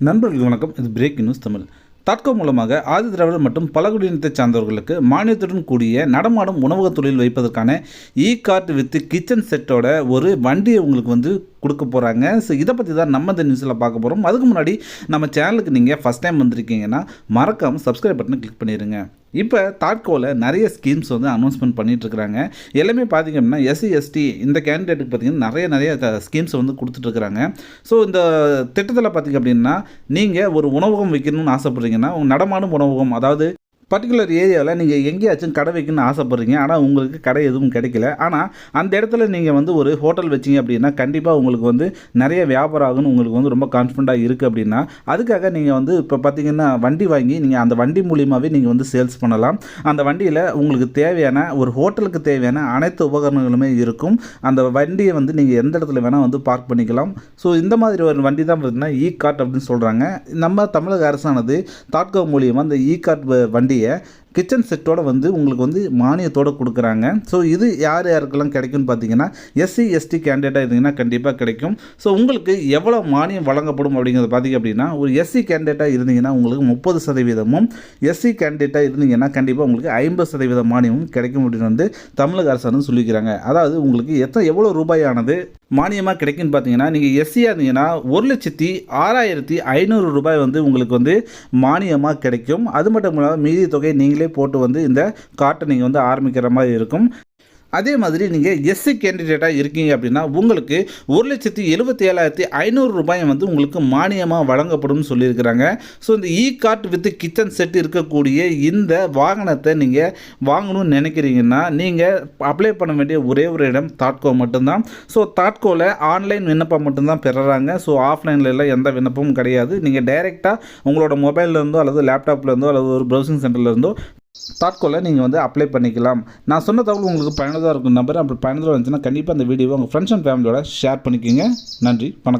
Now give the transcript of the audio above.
நண்பர்களுக்கு வணக்கம். இது பிரேக் நியூஸ் தமிழ். தாட்கோ மூலமாக ஆதி திராவிடர் மற்றும் பழங்குடியினத்தைச் சார்ந்தவர்களுக்கு மானியத்துடன் கூடிய நடமாடும் உணவகத் தொழில் வைப்பதற்கான இ கார்டு வித் கிச்சன் செட்டோட ஒரு வண்டியை உங்களுக்கு வந்து கொடுக்க போகிறாங்க ஸோ இதை பற்றி தான் நம்ம இந்த நியூஸில் பார்க்க போகிறோம் அதுக்கு முன்னாடி நம்ம சேனலுக்கு நீங்கள் ஃபஸ்ட் டைம் வந்திருக்கீங்கன்னா மறக்காமல் சப்ஸ்கிரைப் பட்டனை கிளிக் பண்ணிடுங்க இப்போ தாட்கோவில் நிறைய ஸ்கீம்ஸ் வந்து அனௌன்ஸ்மெண்ட் பண்ணிகிட்ருக்குறாங்க எல்லாமே பார்த்தீங்க அப்படின்னா எஸ்சி எஸ்டி இந்த கேண்டிடேட்டுக்கு பார்த்தீங்கன்னா நிறைய நிறைய ஸ்கீம்ஸ் வந்து கொடுத்துட்ருக்குறாங்க ஸோ இந்த திட்டத்தில் பார்த்தீங்க அப்படின்னா நீங்கள் ஒரு உணவகம் வைக்கணும்னு ஆசைப்பட்றீங்கன்னா நடமாடும் உணவகம் அதாவது பர்டிகுலர் ஏரியாவில் நீங்கள் எங்கேயாச்சும் கடை வைக்கணும்னு ஆசைப்பட்றீங்க. ஆனால் உங்களுக்கு கடை எதுவும் கிடைக்கல. ஆனால் அந்த இடத்துல நீங்கள் வந்து ஒரு ஹோட்டல் வச்சீங்க அப்படின்னா கண்டிப்பாக உங்களுக்கு வந்து நிறைய வியாபாரம் ஆகும்னு உங்களுக்கு வந்து ரொம்ப கான்ஃபிடண்ட்டாக இருக்குது அப்படின்னா அதுக்காக நீங்கள் வந்து இப்போ பார்த்தீங்கன்னா வண்டி வாங்கி நீங்கள் அந்த வண்டி மூலியமாகவே நீங்கள் வந்து சேல்ஸ் பண்ணலாம். அந்த வண்டியில் உங்களுக்கு தேவையான ஒரு ஹோட்டலுக்கு தேவையான அனைத்து உபகரணங்களுமே இருக்கும். அந்த வண்டியை வந்து நீங்கள் எந்த இடத்துல வேணால் வந்து பார்க் பண்ணிக்கலாம். ஸோ இந்த மாதிரி ஒரு வண்டி தான் பார்த்தீங்கன்னா இ கார்ட் அப்படின்னு சொல்கிறாங்க நம்ம தமிழக அரசானது தாட்கோ மூலியமாக அந்த இ கார்ட் வண்டி வண்டியை கிச்சன் செட்டோட வந்து உங்களுக்கு வந்து மானியத்தோடு கொடுக்குறாங்க. ஸோ இது யார் யாருக்கெல்லாம் கிடைக்கும்னு பார்த்தீங்கன்னா எஸ்சி எஸ்டி கேண்டிடேட்டாக இருந்தீங்கன்னா கண்டிப்பாக கிடைக்கும். ஸோ உங்களுக்கு எவ்வளோ மானியம் வழங்கப்படும் அப்படிங்கிறத பார்த்தீங்க அப்படின்னா ஒரு எஸ்சி கேண்டிடேட்டாக இருந்தீங்கன்னா உங்களுக்கு முப்பது சதவீதமும் எஸ்சி கேண்டிடேட்டாக இருந்தீங்கன்னா கண்டிப்பாக உங்களுக்கு ஐம்பது சதவீத மானியமும் கிடைக்கும் அப்படின்னு வந்து தமிழக அரசாங்கம் சொல்லிக்கிறாங்க. அதாவது உங்களுக்கு எத்தனை எவ்வளோ ரூபாயானது மானியமாக கிடைக்குன்னு பார்த்தீங்கன்னா நீங்கள் எஸ்சியாக இருந்தீங்கன்னா ஒரு லட்சத்தி ஆறாயிரத்தி ஐநூறு ரூபாய் வந்து உங்களுக்கு வந்து மானியமாக கிடைக்கும். அது மட்டும் இல்லாமல் மீதி தொகை நீங்களே போட்டு வந்து இந்த காட்டை நீங்கள் வந்து ஆரம்பிக்கிற மாதிரி இருக்கும். அதே மாதிரி நீங்கள் எஸ்சி கேண்டிடேட்டாக இருக்கீங்க அப்படின்னா உங்களுக்கு ஒரு லட்சத்தி எழுபத்தி ஏழாயிரத்தி ஐநூறு ரூபாய் வந்து உங்களுக்கு மானியமாக வழங்கப்படும் சொல்லியிருக்கிறாங்க. ஸோ இந்த e cart with kitchen set இருக்கக்கூடிய இந்த வாகனத்தை நீங்கள் வாங்கணும்னு நினைக்கிறீங்கன்னா நீங்கள் அப்ளை பண்ண வேண்டிய ஒரே ஒரு இடம் தாட்கோ மட்டும்தான். ஸோ தாட்கோவில் ஆன்லைன் விண்ணப்பம் மட்டும்தான் பெறுறாங்க. ஸோ ஆஃப்லைனில் எல்லாம் எந்த விண்ணப்பமும் கிடையாது. நீங்கள் டைரெக்டாக உங்களோட மொபைல்லேருந்தோ அல்லது லேப்டாப்லேருந்தோ அல்லது ஒரு ப்ரௌசிங் சென்டர்லேருந்தோ தாட்கோவில் நீங்கள் வந்து அப்ளை பண்ணிக்கலாம். நான் சொன்ன தகவல் உங்களுக்கு பயனுள்ளதாக இருக்கும் நம்பர். அப்படி பயனுள்ளதாக இருந்துச்சுன்னா கண்டிப்பாக அந்த வீடியோவை உங்கள் ஃப்ரெண்ட்ஸ் அண்ட் ஃபேமிலியோட ஷேர் பண்ணிக்கோங்க. நன்றி. வணக்கம்.